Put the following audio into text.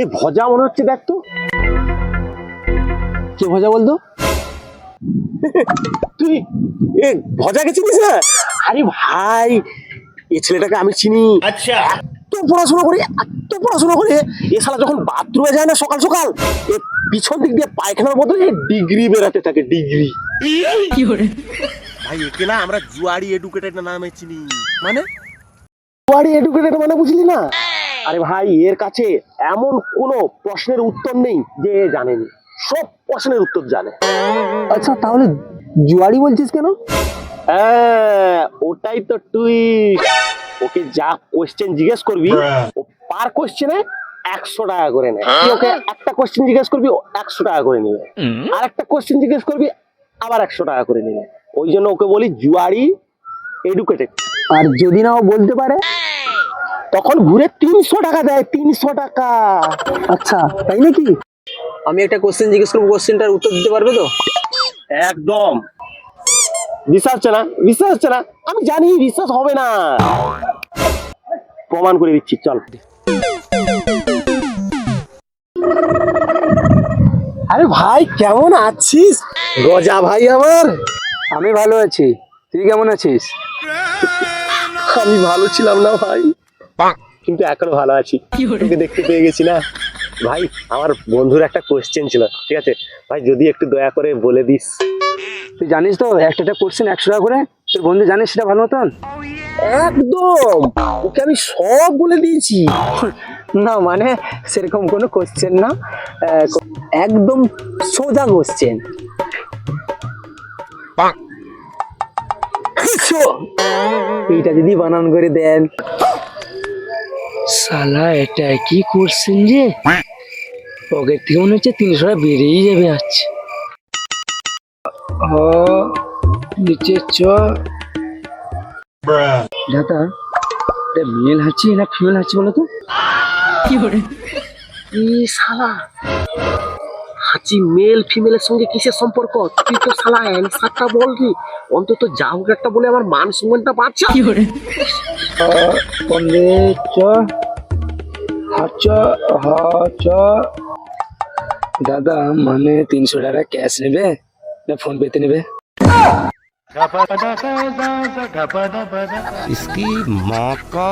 এ ভজা মনে হচ্ছে দেখ তো। কে ভজা বলতো? তুই এ ভজাকে চিনিস না? আরে ভাই এ ছেলেটাকে আমি চিনি। আচ্ছা। এত পড়াশোনা করে এত পড়াশোনা করে এ শালা যখন বাথরুমে যায় না সকাল সকাল এ পিছন দিক দিয়ে পায়খানার বদলে ডিগ্রি বেরাতে থাকে ডিগ্রি। ভাই একে না আমরা জুয়ারি এডুকেটেড নামে চিনি। মানে? জুয়ারি এডুকেটেড মানে বুঝলি না? আরে ভাই এর কাছে এমন কোনো প্রশ্নের উত্তর নেই যে এ জানেনি। সব প্রশ্নের উত্তর জানে। আচ্ছা তাহলে জুয়ারি বলছিস কেন? হ্যাঁ ওটাই তো তুই ওকে যা কোশ্চেন জিজ্ঞেস করবি ও পার কোশ্চেনে একশো টাকা করে নেয়। তুই ওকে একটা কোশ্চেন জিজ্ঞেস করবি ও একশো টাকা করে নেবে। আর একটা কোশ্চেন জিজ্ঞেস করবি আবার একশো টাকা করে নেবে। ওই জন্য ওকে বলি জুয়ারি এডুকেটেড আর যদি না ও বলতে পারে? তখন ঘুরে তিনশো টাকা দেয় তিনশো টাকা। আচ্ছা। তাই নাকি? আমি একটা কোশ্চেন জিজ্ঞেস করব কোশ্চেনটার উত্তর দিতে পারবে তো? একদম। বিশ্বাস হচ্ছে না বিশ্বাস হচ্ছে না। আমি জানি বিশ্বাস হবে না। প্রমাণ করে দিচ্ছি চল। আরে ভাই কেমন আছিস? গজা ভাই আমার। আমি ভালো আছি। তুই কেমন আছিস? আমি ভালো ছিলাম না ভাই। কিন্তু এখনও ভালো আছি। তোকে দেখতে পেয়ে গেছি না? ভাই আমার বন্ধুর একটা কোশ্চেন ছিল ঠিক আছে? ভাই যদি একটু দয়া করে বলে দিস। তুই জানিস তো একটা একটা কোশ্চেন একশো টাকা করে? তোর বন্ধু জানিস সেটা ভালো মতন? একদম! ওকে আমি সব বলে দিয়েছি। না মানে সেরকম কোনো কোশ্চেন না। আহ, একদম সোজা কোশ্চেন এইটা যদি বানান করে দেন। সালা এটা কি করছেন যে পকেট থেকে মনে হচ্ছে তিনশো টাকা বেরিয়ে যাবে আছে হ নিচে চ। দাদা এটা মেল হাঁচি না ফিমেল হাঁচি বলো তো? ই শালা। হাঁচি মেল ফিমেলের সঙ্গে কিসের সম্পর্ক তুই তো শালা অ্যান্সারটা বল কি অন্তত যা হোক একটা বলে আমার মান সম্মানটা বাঁচা বন্দে চ হাচ হ চ দাদা মানে তিনশো টাকা ক্যাশ নেবে না ফোন পেতে নেবে इसकी माँ का